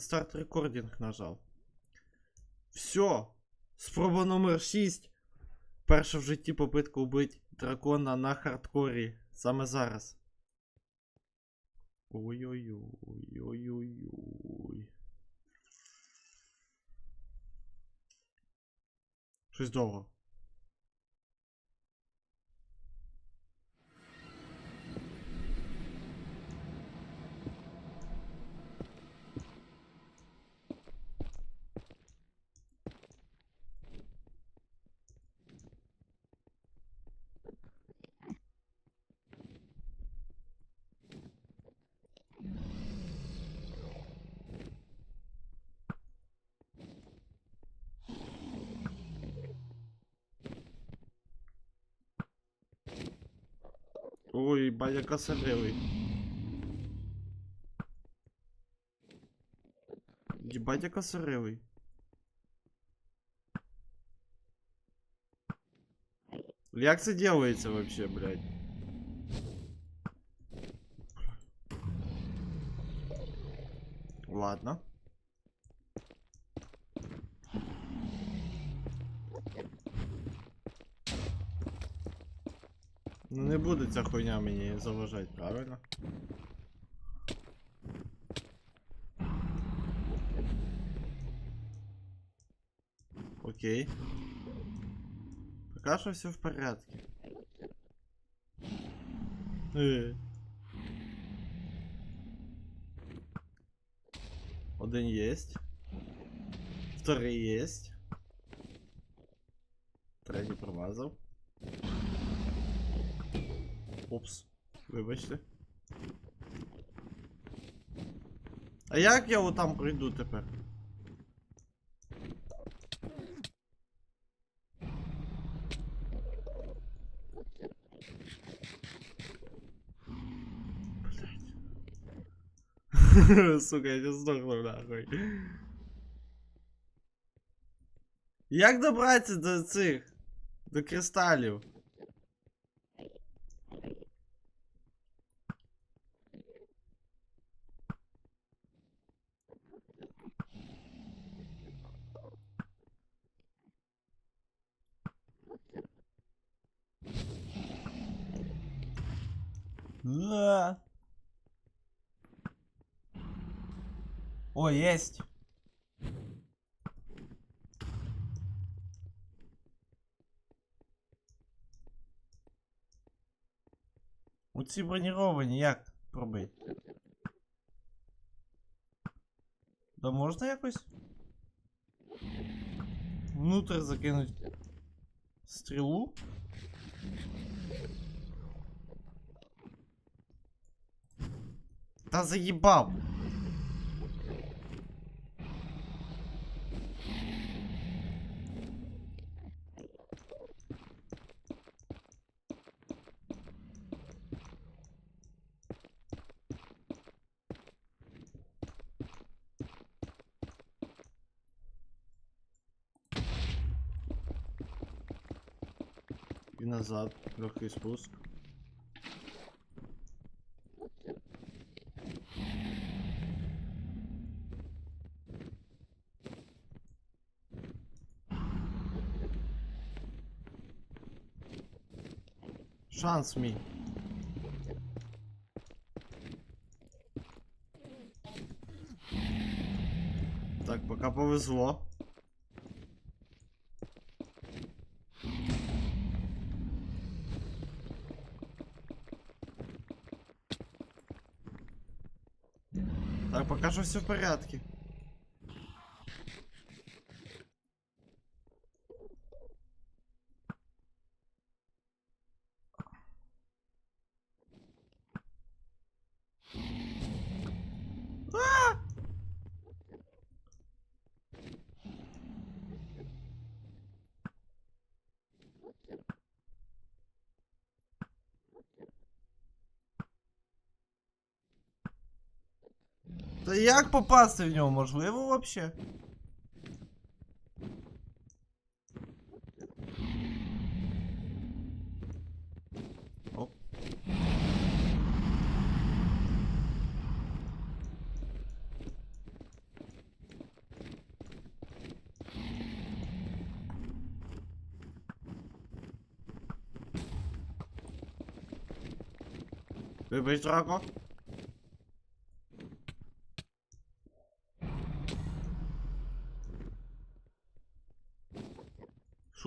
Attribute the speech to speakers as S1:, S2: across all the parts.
S1: старт рекординг нажав. Все. Спроба номер 6. Перша в житті попитка убити дракона на хардкорі. Саме зараз. Ой-ой-ой, ой-ой-ой. Щось довго. Ой, батя косаревий. Ебать, я косаревый. Як це делается вообще, блядь? Ну не буде ця хуйня мені заважати, правильно? Окей. Пока що все в порядке. Е. Один єсть. Вторий єсть. Третій промазав. Опс. Вибачте. А як я отам пройду тепер? Сука, я не здохну нахуй. Як добратися до цих? До кристалів? О, есть. У ці броніровані як пробити? Да можна якось? Внутрь закинуть стрілу? Да заебал. И назад легкий спуск. Шанс мій. Так, пока повезло. Так, пока что все в порядке. Та як попасти в нього можливо вообще? Вибач, драко.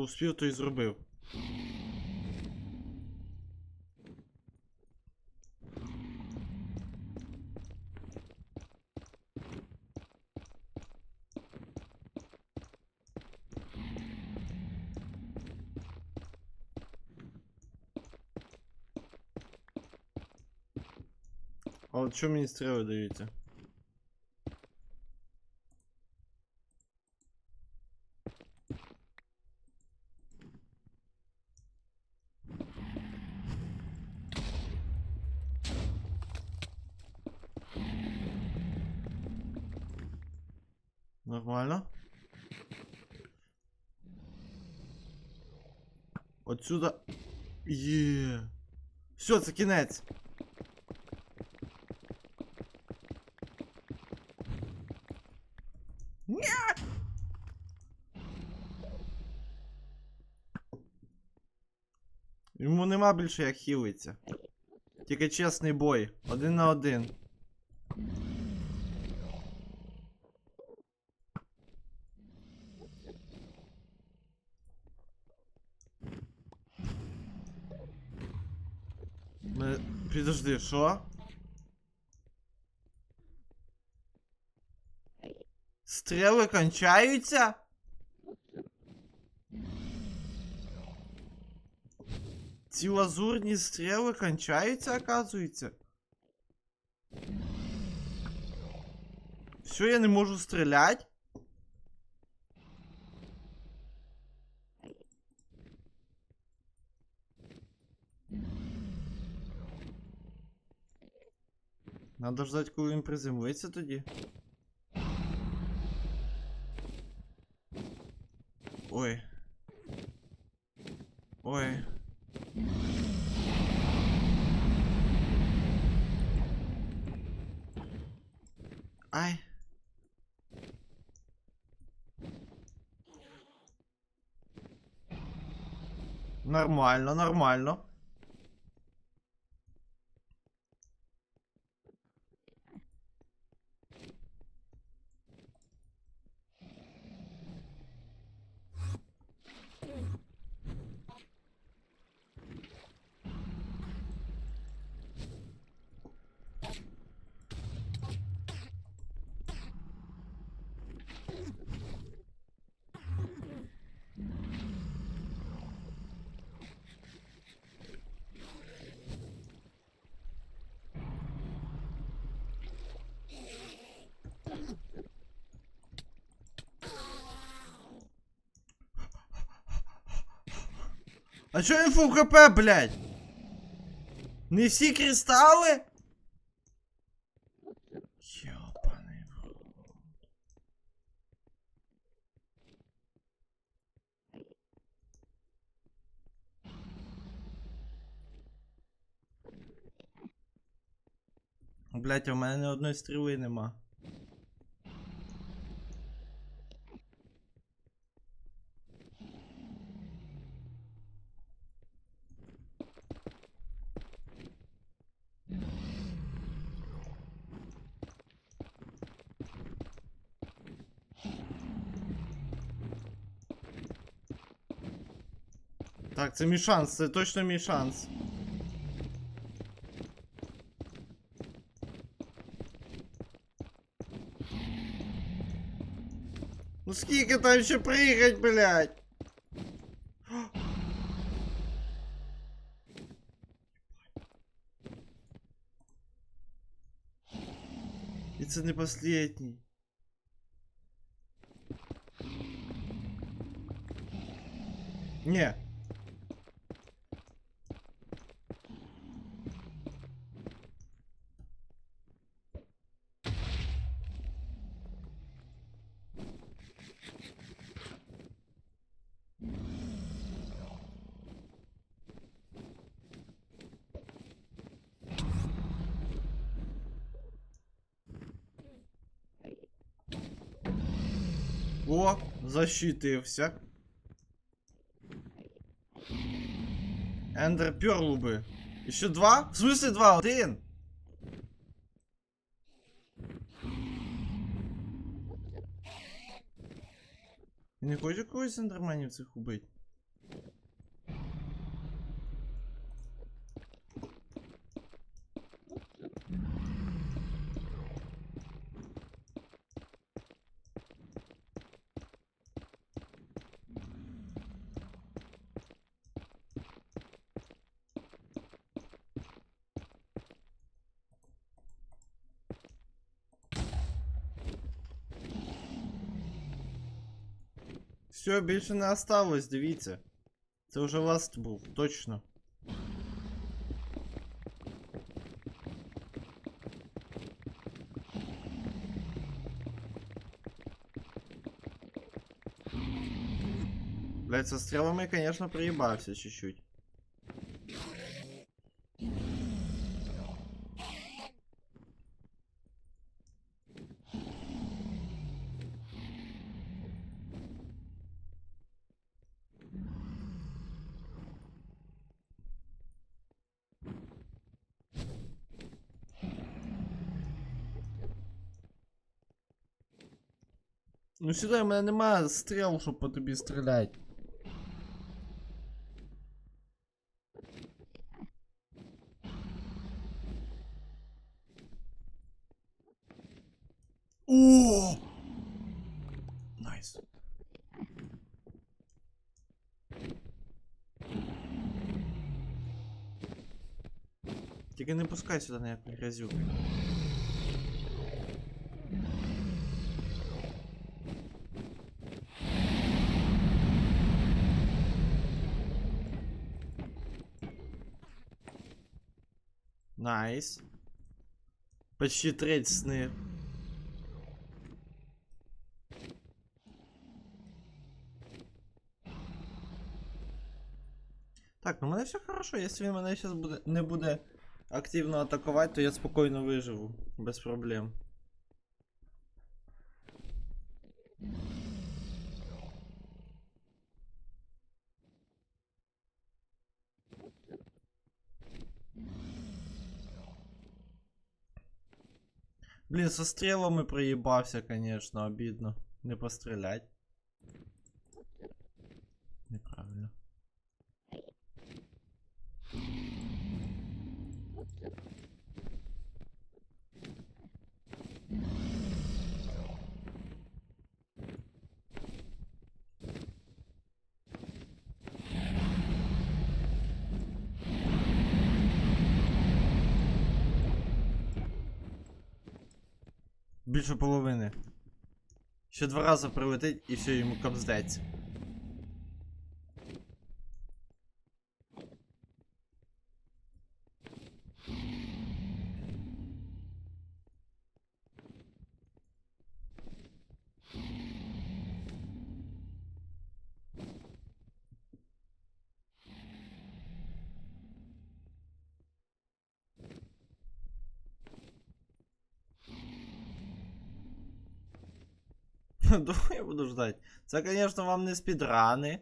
S1: Що успів, то й зробив. А от що мені стріли даються? Отсюда. Є. Все, це кінець. Йому нема більше як хілиться. Тільки чесний бой. Один на один. Підожди, що? Стріли кончаються? Ці лазурні стріли кончаються, оказується. Все, я не можу стріляти? Надо ждать, коли він приземлиться тоді. Ой. Ой. Ай. Нормально, нормально. А чё він фул хп, блядь? Не всі кристали? Ёбаный в рот. Блять, а у мене ні одної стріли нема. Так, це мій шанс, це точно мій шанс. Ну скільки там ще приїхать, блядь? І це не последній. Ні. Защитився. Ендер Перлу би. Еще два? В смысле два? Один? Не хочу когось ендерменів цих убить. Все, більше не осталось, дивіться. Це вже ласт був, точно. Блять, со стрелами, конечно, проебался чуть-чуть. Ну сюди в мене немає стріл, щоб по тобі стріляти. О! Найс. Тільки не пускай сюди ніяку грязюку. Найс. Почти треть сны. Так, ну у мене все хорошо. Якщо він мене зараз буде, не буде активно атакувати, то я спокійно виживу. Без проблем. Блін, со стрілами проїбався, конечно, обідно. Не пострілять. Більше половини. Ще два рази прилетить і все йому капздеться. Довго я буду ждать. Це, конечно, вам не спідрани.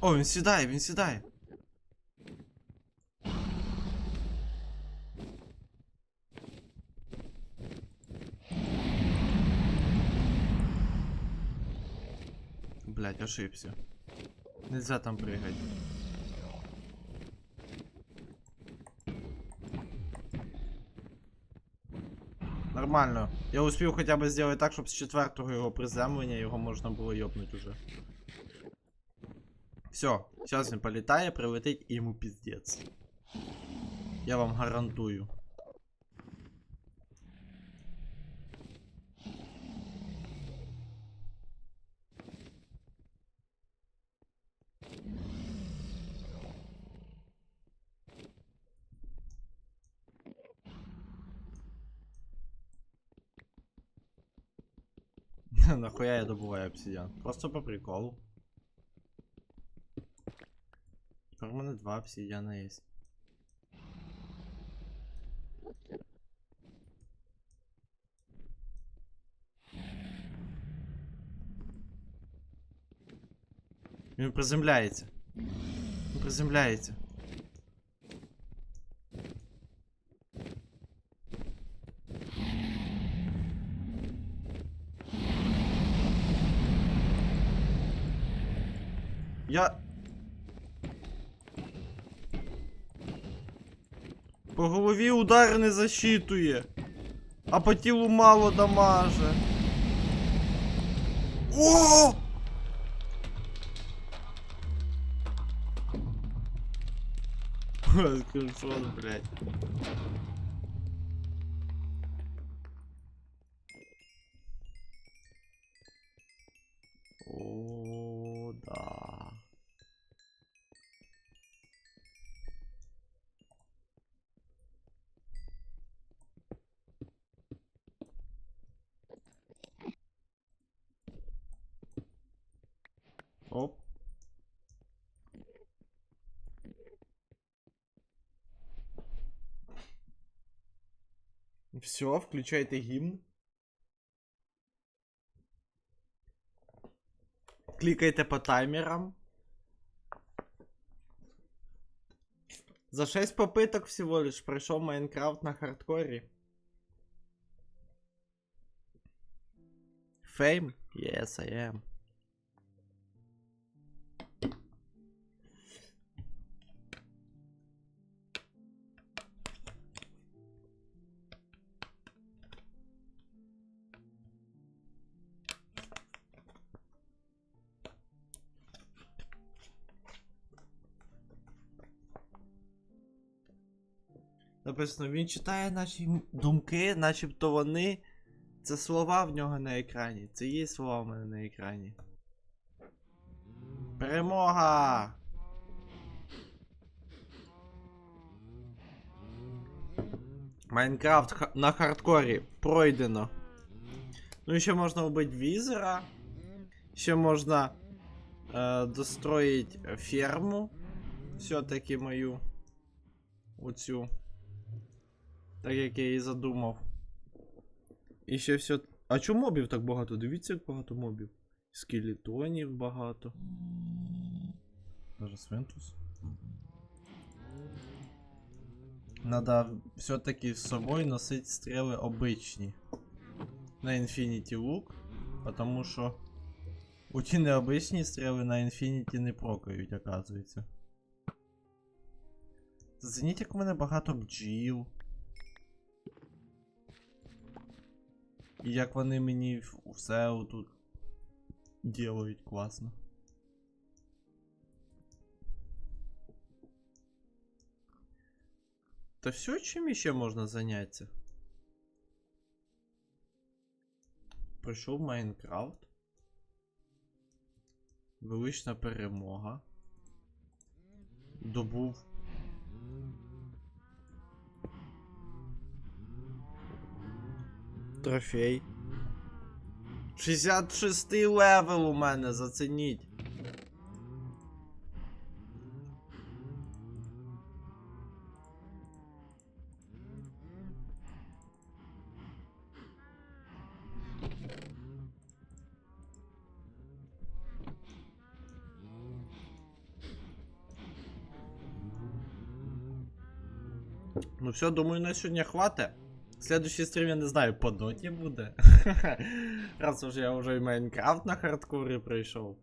S1: О, він сідає, він сідає. Блять, ошибся. Нельзя там прыгать. Нормально. Я успів хоча б зробити так, щоб з четвертого його приземлення його можна було йобнути уже. Все, зараз він політає, прилетить і йому піздець. Я вам гарантую. Нахуя я добуваю обсидиан? Просто по приколу. Тепер у мене два обсидиана есть. Він приземляється. Він приземляється. Я. По голові удар не засчитує. А по тілу мало дамаже. О! Скриншот, блядь. Все, включайте гімн. Клікайте по таймерам. За 6 попыток всего лишь пройшов Майнкрафт на хардкорі. Fame? Yes, I am. Написано, він читає наші думки, начебто вони. Це слова в нього на екрані. Це є слова в мене на екрані. Перемога! Майнкрафт на хардкорі пройдено. Ну ще можна вбити візера. Ще можна е, достроїть ферму. Все-таки мою. Оцю. Так як я і задумав. І ще все. А чому мобів так багато? Дивіться, як багато мобів. Скелетонів багато. Даже свинтус. Надо все-таки з собою носити стріли обичні. На Infinity Look. Потому що у ті необичні стріли на Infinity не прокають, оказується. Зацініть, як у мене багато бджіл. І як вони мені все тут делають класно. Та все, чим іще можна зайнятися? Прийшов Майнкрафт. Велична перемога. Добув Трофей. 66 левел у мене, зацініть. Ну все, думаю, на сьогодні хватить. Следующий стрім, я не знаю, по доті буде. Раз уже я вже і Майнкрафт на хардкорі прийшов.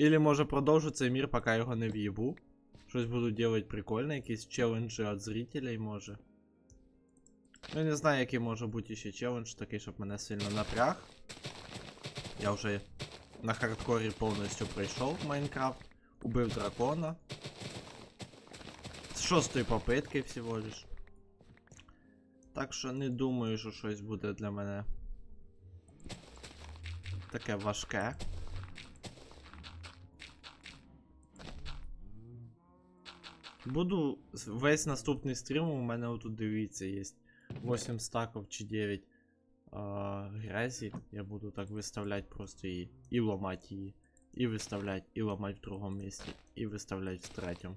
S1: Или може продовжу цей мір, поки його не в'їбу. Щось буду делать прикольне, якісь челенджі від зрителей може. Ну, не знаю, який може бути ще челендж, такий, щоб мене сильно напряг. Я вже на хардкорі повністю пройшов Майнкрафт. Убив дракона. З шостої попитки всього лиш. Так що не думаю, що щось буде для мене таке важке. Буду весь наступний стрім, у мене отут дивіться, є 8 стаків чи 9 а, грязі. Я буду так виставляти просто її. І ламати її. І виставляти, і ламати в другому місці, і виставляти в третьому.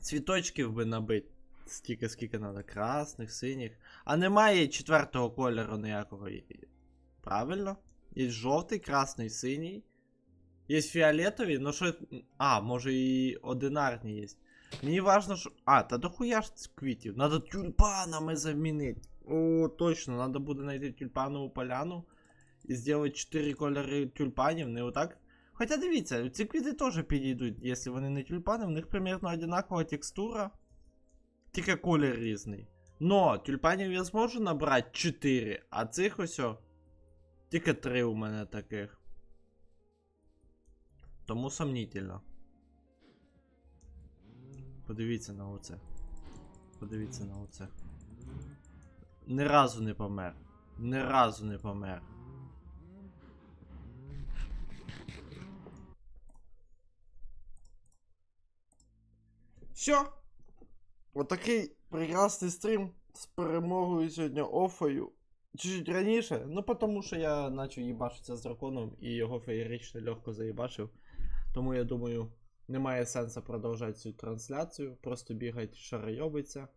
S1: Цвіточків би набити. Стільки, скільки треба, красних, синіх. А немає четвертого кольору ніякого. Правильно? Є жовтий, красний, синій, Є фіолетові, ну що. А, може і одинарні є. Мені важно, що. А, та дохуя ж квітів. Надо тюльпанами замінити. О, точно, надо буде знайти тюльпанову поляну і зробити 4 кольори тюльпанів, не отак. Хоча дивіться, ці квіти теж підійдуть, якщо вони не тюльпани, в них примерно одинакова текстура, тільки колір різний. Но тюльпанів я зможу набрати 4, а цих ось тільки 3 у мене таких. Тому сомнительно. Подивіться на оце. Подивіться на оце. Ні разу не помер. Ні разу не помер. Все. Отакий прекрасний стрім з перемогою сьогодні офою. Чуть-чуть раніше, ну тому що я почав їбашитися з драконом і його феєрично легко заїбашив. Тому я думаю, немає сенсу продовжувати цю трансляцію. Просто бігать шарайобиться.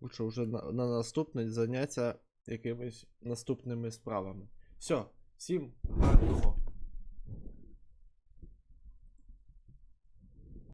S1: Лучше вже на, на наступне заняття якимись наступними справами. Все, всім гарного